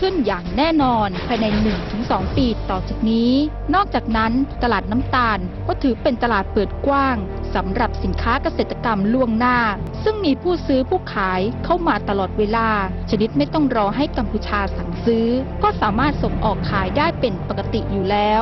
ขึ้นอย่างแน่นอนภายใน 1-2 ปีต่อจากนี้ นอกจากนั้นตลาดน้ำตาลก็ถือเป็นตลาดเปิดกว้างสำหรับสินค้าเกษตรกรรมล่วงหน้า ซึ่งมีผู้ซื้อผู้ขายเข้ามาตลอดเวลา ชนิดไม่ต้องรอให้กัมพูชาสั่งซื้อ ก็สามารถส่งออกขายได้เป็นปกติอยู่แล้ว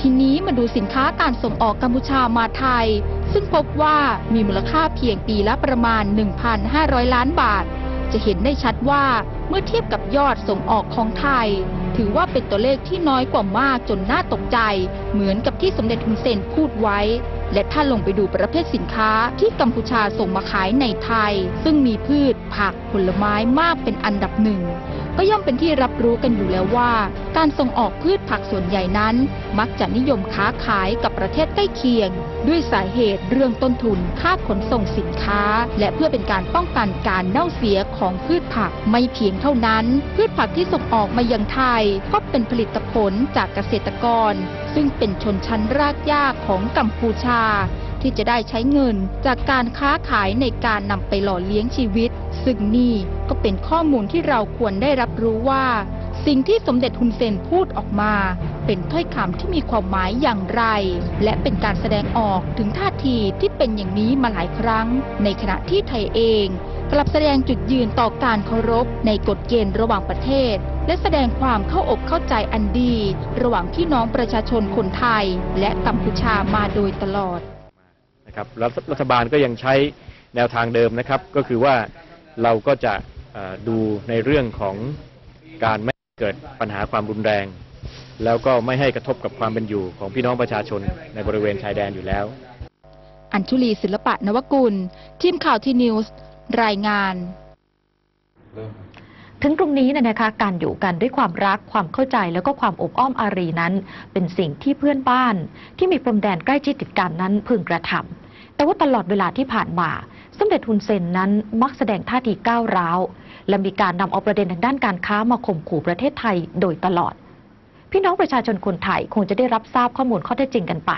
ทีนี้มาดูสินค้าการส่งออกกัมพูชามาไทย ซึ่งพบว่ามีมูลค่าเพียงปีละประมาณ 1,500 ล้านบาท จะเห็นได้ชัดว่า เมื่อเทียบกับยอดส่งออกของไทย ถือว่าเป็นตัวเลขที่น้อยกว่ามากจนน่าตกใจ เหมือนกับที่สมเด็จฮุนเซนพูดไว้ และถ้าลงไปดูประเภทสินค้าที่กัมพูชาส่งมาขายในไทย ซึ่งมีพืชผักผลไม้มากเป็นอันดับหนึ่ง ก็ย่อมเป็นที่รับรู้กันอยู่แล้วว่า การส่งออกพืชผักส่วนใหญ่นั้น มักจะนิยมค้าขายกับประเทศใกล้เคียง ด้วยสาเหตุเรื่องต้นทุนค่าขนส่งสินค้า และเพื่อเป็นการป้องกันการเน่าเสียของพืชผักไม่เพียงเท่านั้น พืชผักที่ส่งออกมายังไทย ก็เป็นผลิตผลจากเกษตรกร ซึ่งเป็นชนชั้นรากหญ้าของกัมพูชา ที่จะได้ใช้เงิน จากการค้าขายในการนำไปหล่อเลี้ยงชีวิต ซึ่งนี่ก็เป็นข้อมูลที่เราควรได้รับรู้ว่า สิ่งที่สมเด็จฮุนเซนพูดออกมา เป็นถ้อยคำที่มีความหมายอย่างไร และเป็นการแสดงออกถึงท่าทีที่เป็นอย่างนี้มาหลายครั้ง ในขณะที่ไทยเองกลับแสดงจุดยืนต่อการเคารพในกฎเกณฑ์ระหว่างประเทศ และแสดงความเข้าอกเข้าใจอันดี ระหว่างพี่น้องประชาชนคนไทย และกัมพูชามาโดยตลอด นะครับแล้วรัฐบาลก็ยังใช้แนวทางเดิมนะครับ ก็คือว่าเราก็จะเอ่อดูในเรื่องของการไม่ให้เกิดปัญหาความรุนแรง แล้วก็ไม่ให้กระทบกับความเป็นอยู่ของพี่น้องประชาชนในบริเวณชายแดนอยู่แล้ว อัญชุลีศิลปะนวกุล ทีมข่าวทีนิวส์รายงานถึงตรงนี้เนยนะคะการอยู่กันด้วยความรักความเข้าใจแล้วก็ความอบอ้อมอารีนั้น เป็นสิ่งที่เพื่อนบ้าน ที่มีพรมแดนใกล้ชิดติดกันนั้นพึงกระทำ แต่ว่าตลอดเวลาที่ผ่านมาสมเด็จฮุนเซนนั้นมักแสดงท่าทีก้าวร้าว และมีการนำเอาประเด็นทางด้านการค้ามาข่มขู่ประเทศไทยโดยตลอด พี่น้องประชาชนคนไทยคงจะได้รับทราบข้อมูลข้อเท็จจริงกันไป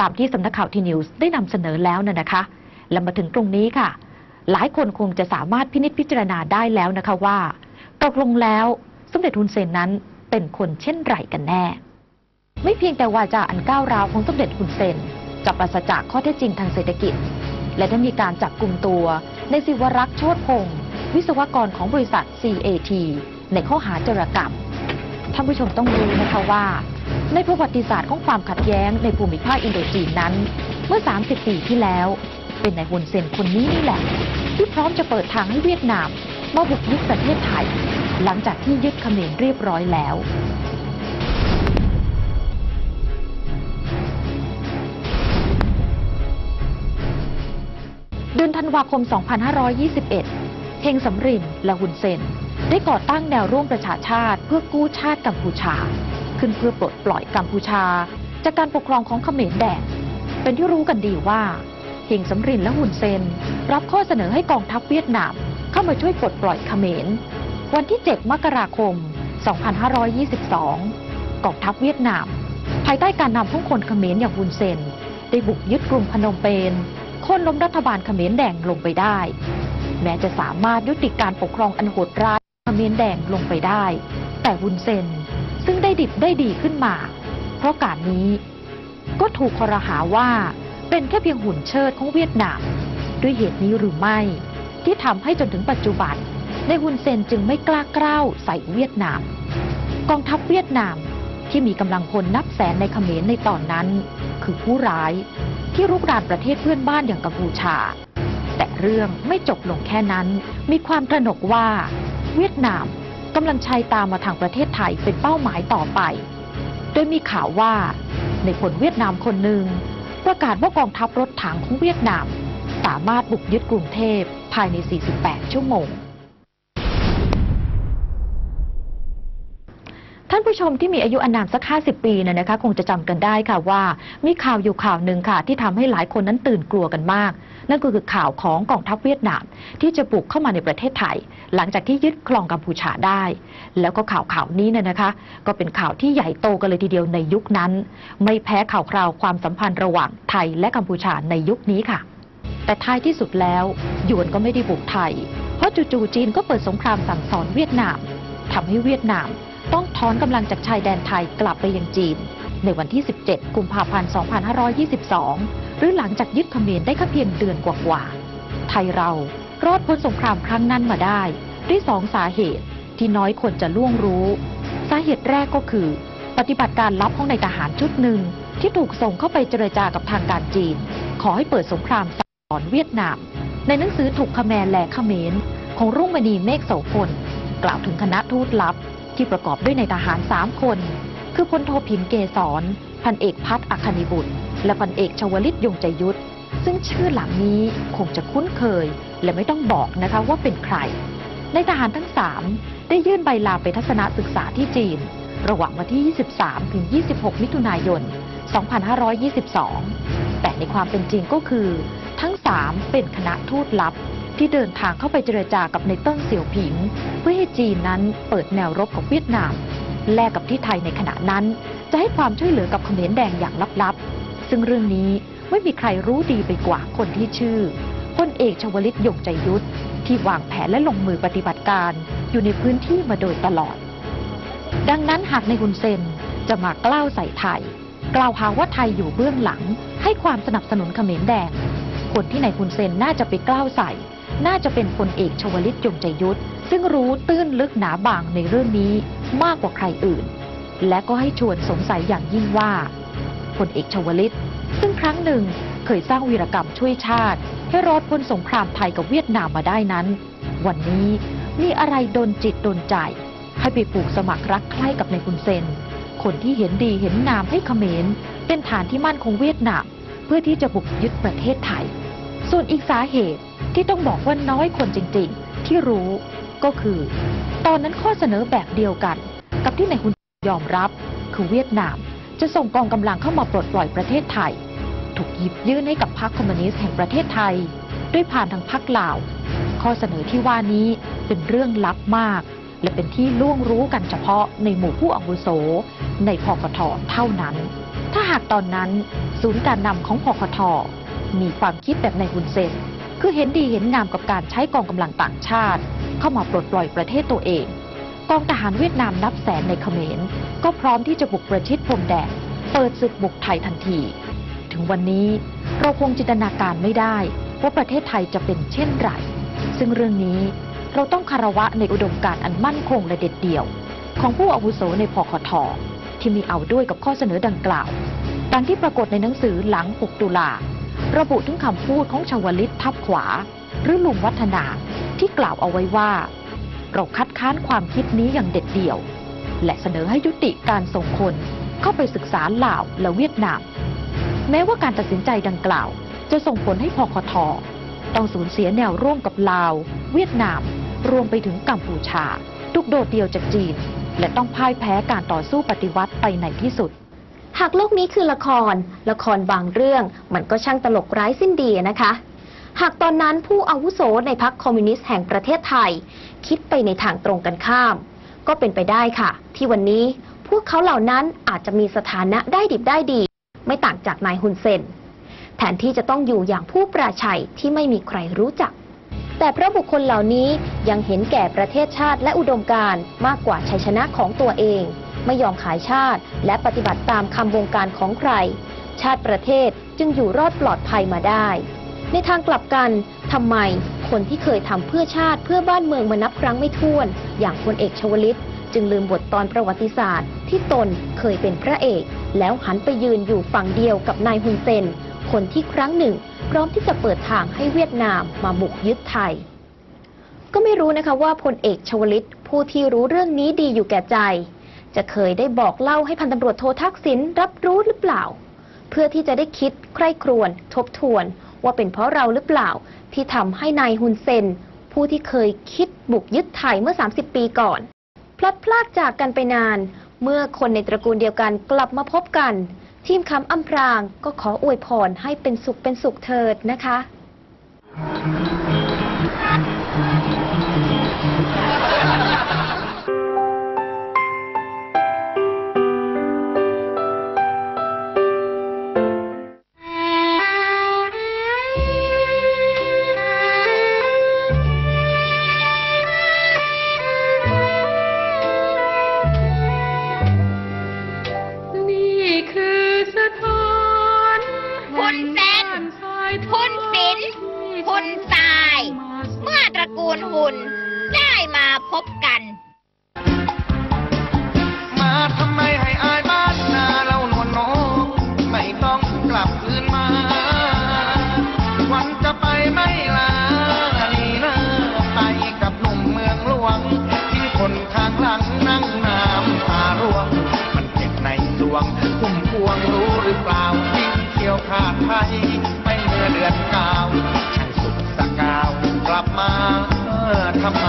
ตามที่สำนักข่าวทีนิวส์ได้นำเสนอแล้วน่ะนะคะ และมาถึงตรงนี้ค่ะ หลายคนคงจะสามารถพินิจพิจารณาได้แล้วนะคะว่าตกลงแล้วสมเด็จฮุนเซนนั้นเป็นคนเช่นไรกันแน่ ไม่เพียงแต่วาจาอันก้าวร้าวของสมเด็จฮุนเซน จะปราศจากข้อเท็จจริงทางเศรษฐกิจ และได้มีการจับกลุ่มตัวในสิวรักษ์โชติพงศ์วิศวกรของบริษัท CAT ในข้อหาจรกรรม ท่านผู้ชมต้องรู้นะคะว่า ในประวัติศาสตร์ของความขัดแย้งในภูมิภาคอินโดจีนนั้น เมื่อ 30 ปีที่แล้ว เป็นนายฮุนเซนคนนี้นี่แหละ ที่พร้อมจะเปิดทางให้เวียดนามมาบุกยึดประเทศไทย หลังจากที่ยึดเขมรเรียบร้อยแล้ว เดือนธันวาคม 2521 เฮงสำรินและฮุนเซน ได้ก่อตั้งแนวร่วมประชาชาติเพื่อกู้ชาติกัมพูชา ขึ้นเพื่อปลดปล่อยกัมพูชา จากการปกครองของเขมรแดงเป็นที่รู้กันดีว่า เฮงสำรินและฮุนเซน รับข้อเสนอให้กองทัพเวียดนามเข้ามาช่วยปลดปล่อยเขมร วันที่ 7 มกราคม 2522 กองทัพเวียดนาม ภายใต้การนำของคนเขมรอย่างฮุนเซน ได้บุกยึดกรุงพนมเปญ ค่นล้มรัฐบาลเขมรแดงลงไปได้ แม้จะสามารถยุติการปกครองอันโหดร้ายเขมรแดงลงไปได้ แต่วุนเซนซึ่งได้ดิบได้ดีขึ้นมา เพราะการนี้ก็ถูกคอรหาว่าเป็นแค่เพียงหุ่นเชิดของเวียดนาม ด้วยเหตุนี้หรือไม่ ที่ทำให้จนถึงปัจจุบัน ในฮุนเซนจึงไม่กล้ากล้าวใส่เวียดนาม กองทัพเวียดนามที่มีกำลังพลนับแสนในเขมรในตอนนั้น คือผู้ร้าย ที่รุกรานประเทศเพื่อนบ้านอย่างกัมพูชา แต่เรื่องไม่จบลงแค่นั้น มีความตระหนกว่า เวียดนามกำลังใช้ตามมาทางประเทศไทยเป็นเป้าหมายต่อไป โดยมีข่าวว่า ในพลเวียดนามคนหนึ่ง ประกาศว่ากองทัพรถถังของเวียดนาม สามารถบุกยึดกรุงเทพภายใน 48 ชั่วโมง ท่านผู้ชมที่มีอายุอานามสัก 50 ปีเนี่ยนะคะคงจะจำกันได้ค่ะว่า มีข่าวอยู่ข่าวหนึ่งค่ะ ที่ทำให้หลายคนนั้นตื่นกลัวกันมาก นั่นก็คือข่าวของกองทัพเวียดนาม ที่จะบุกเข้ามาในประเทศไทย หลังจากที่ยึดครองกัมพูชาได้ แล้วก็ข่าวข่าวนี้เนี่ยนะคะ ก็เป็นข่าวที่ใหญ่โตกันเลยทีเดียวในยุคนั้น ไม่แพ้ข่าวคราวความสัมพันธ์ระหว่างไทยและกัมพูชาในยุคนี้ค่ะ แต่ท้ายที่สุดแล้วหยวนก็ไม่ได้บุกไทย เพราะจู่ๆจีนก็เปิดสงครามสั่งสอนเวียดนามทำให้เวียดนาม ต้องถอนกำลังจากชายแดนไทยกลับไปยังจีน ในวันที่ 17 กุมภาพันธ์ 2522 หรือหลังจากยึดเขมรได้แค่เพียงเดือนกว่าๆ ไทยเรารอดพ้นสงครามครั้งนั้นมาได้ ด้วยสองสาเหตุที่น้อยคนจะล่วงรู้ สาเหตุแรกก็คือ ปฏิบัติการลับของนายทหารชุดหนึ่งที่ถูกส่งเข้าไปเจรจากับทางการจีน ขอให้เปิดสงครามสอนเวียดนาม ในหนังสือถูกขแมนแลกเขมรของรุ่งมณีเมฆโสพลกล่าวถึงคณะทูตลับ ที่ประกอบด้วยนายทหารสามคน คือพลโทพิมเกษรพันเอกพัฒน์อัคนิบุตร และพันเอกชวลิตยงใจยุทธซึ่งชื่อหลังนี้คงจะคุ้นเคย และไม่ต้องบอกนะคะว่าเป็นใครในทหารทั้งสามได้ยื่นใบลาไปทัศนศึกษาที่จีน ระหว่างวันที่ 23 ถึง 26 มิถุนายน 2522 แต่ในความเป็นจริงก็คือ ทั้งสามเป็นคณะทูตลับ ที่เดินทางเข้าไปเจรจากับในเติ้งเสี่ยวผิง เพื่อให้จีนนั้นเปิดแนวรบกับเวียดนาม แลกกับที่ไทยในขณะนั้น จะให้ความช่วยเหลือกับเขมรแดงอย่างลับๆ ซึ่งเรื่องนี้ไม่มีใครรู้ดีไปกว่าคนที่ชื่อพลเอกชวลิตยงใจยุทธที่วางแผนและลงมือปฏิบัติการอยู่ในพื้นที่มาโดยตลอด ดังนั้นหากในฮุนเซนจะมากล้าวใส่ไทย กล่าวหาว่าไทยอยู่เบื้องหลัง ให้ความสนับสนุนเขมรแดง คนที่ในฮุนเซนน่าจะไปกล้าวใส่ น่าจะเป็นพลเอกชวลิตยงใจยุทธซึ่งรู้ตื้นลึกหนาบางในเรื่องนี้มากกว่าใครอื่น และก็ให้ชวนสงสัยอย่างยิ่งว่าพลเอกชวลิต ซึ่งครั้งหนึ่งเคยสร้างวีรกรรมช่วยชาติ ให้รอดพ้นสงครามไทยกับเวียดนามมาได้นั้น วันนี้มีอะไรดนจิตดนใจ ให้ไปปลูกสมัครรักใคร่กับในคุณเซน คนที่เห็นดีเห็นงามให้เขมร เป็นฐานที่มั่นของเวียดนาม เพื่อที่จะบุกยึดประเทศไทย ส่วนอีกสาเหตุ ที่ต้องบอกว่าน้อยคนจริงๆ ที่รู้ก็คือ ตอนนั้นข้อเสนอแบบเดียวกัน กับที่ในคุณยอมรับ คือเวียดนามจะส่งกองกำลังเข้ามาปลดปล่อยประเทศไทย ถูกหยิบยื่นให้กับพรรคคอมมิวนิสต์แห่งประเทศไทย ด้วยผ่านทางพรรคลาว ข้อเสนอที่ว่านี้เป็นเรื่องลับมาก และเป็นที่ล่วงรู้กันเฉพาะในหมู่ผู้อาวุโส ในพกทเท่านั้น ถ้าหากตอนนั้นศูนย์การนำของพกทมีความคิดแบบในฮุนเซน คือเห็นดีเห็นงามกับการใช้กองกำลังต่างชาติ เข้ามาปลดปล่อยประเทศตัวเอง กองทหารเวียดนามนับแสนในเขมร ก็พร้อมที่จะบุกประชิดพรมแดนเปิดศึกบุกไทยทันที ถึงวันนี้เราคงจินตนาการไม่ได้ ว่าประเทศไทยจะเป็นเช่นไร ซึ่งเรื่องนี้เราต้องคารวะในอุดมการณ์อันมั่นคงและเด็ดเดี่ยว ของผู้อาวุโสในพคทที่มีเอาด้วยกับข้อเสนอดังกล่าว ดังที่ปรากฏในหนังสือหลัง 6 ตุลา ระบุถึงคำพูดของชาวลิตทับขวา หรือลุงวัฒนาที่กล่าวเอาไว้ว่า เราคัดค้านความคิดนี้อย่างเด็ดเดี่ยว และเสนอให้ยุติการส่งคนเข้าไปศึกษาลาวและเวียดนาม แม้ว่าการตัดสินใจดังกล่าว จะส่งผลให้พคทต้องสูญเสียแนวร่วมกับลาว เวียดนาม รวมไปถึงกัมพูชาทุกโดดเดียวจากจีน และต้องพ่ายแพ้การต่อสู้ปฏิวัติไปในที่สุด หากโลกนี้คือละคร ละครบางเรื่อง มันก็ช่างตลกร้ายสิ้นดีนะคะ หากตอนนั้นผู้อาวุโสในพรรคคอมมิวนิสต์แห่งประเทศไทย คิดไปในทางตรงกันข้าม ก็เป็นไปได้ค่ะ ที่วันนี้พวกเขาเหล่านั้นอาจจะมีสถานะได้ดิบได้ดี ไม่ต่างจากนายฮุนเซนแทนที่จะต้องอยู่อย่างผู้ปราชัยที่ไม่มีใครรู้จัก แต่เพราะบุคคลเหล่านี้ยังเห็นแก่ประเทศชาติและอุดมการณ์มากกว่าชัยชนะของตัวเอง ไม่ยอมขายชาติ และปฏิบัติตามคำวงการของใคร ชาติประเทศจึงอยู่รอดปลอดภัยมาได้ ในทางกลับกันทำไมคนที่เคยทำเพื่อชาติเพื่อบ้านเมืองมานับครั้งไม่ถ้วน อย่างพลเอกชวลิต จึงลืมบทตอนประวัติศาสตร์ ที่ตนเคยเป็นพระเอก แล้วหันไปยืนอยู่ฝั่งเดียวกับนายฮุนเซน คนที่ครั้งหนึ่ง พร้อมที่จะเปิดทางให้เวียดนามมาบุกยึดไทย ก็ไม่รู้นะคะว่าพลเอกชวลิตผู้ที่รู้เรื่องนี้ดีอยู่แก่ใจ จะเคยได้บอกเล่าให้พันตำรวจโททักษิณรับรู้หรือเปล่า เพื่อที่จะได้คิดใคร่ครวญทบทวนว่าเป็นเพราะเราหรือเปล่า ที่ทำให้นายฮุนเซน ผู้ที่เคยคิดบุกยึดไทยเมื่อ 30 ปีก่อน พลัดพรากจากกันไปนาน เมื่อคนในตระกูลเดียวกันกลับมาพบกัน ทีมคำอำพรางก็ขออวยพรให้เป็นสุขเป็นสุขเถิดนะคะ นเส้น หุ่นศิลป์หุ่นทราย เมื่อตระกูลหุ่นได้มาพบกัน ไทยไม่เมื่อเดือนเก่าช่างสุดสกาวกลับมาเออทำไม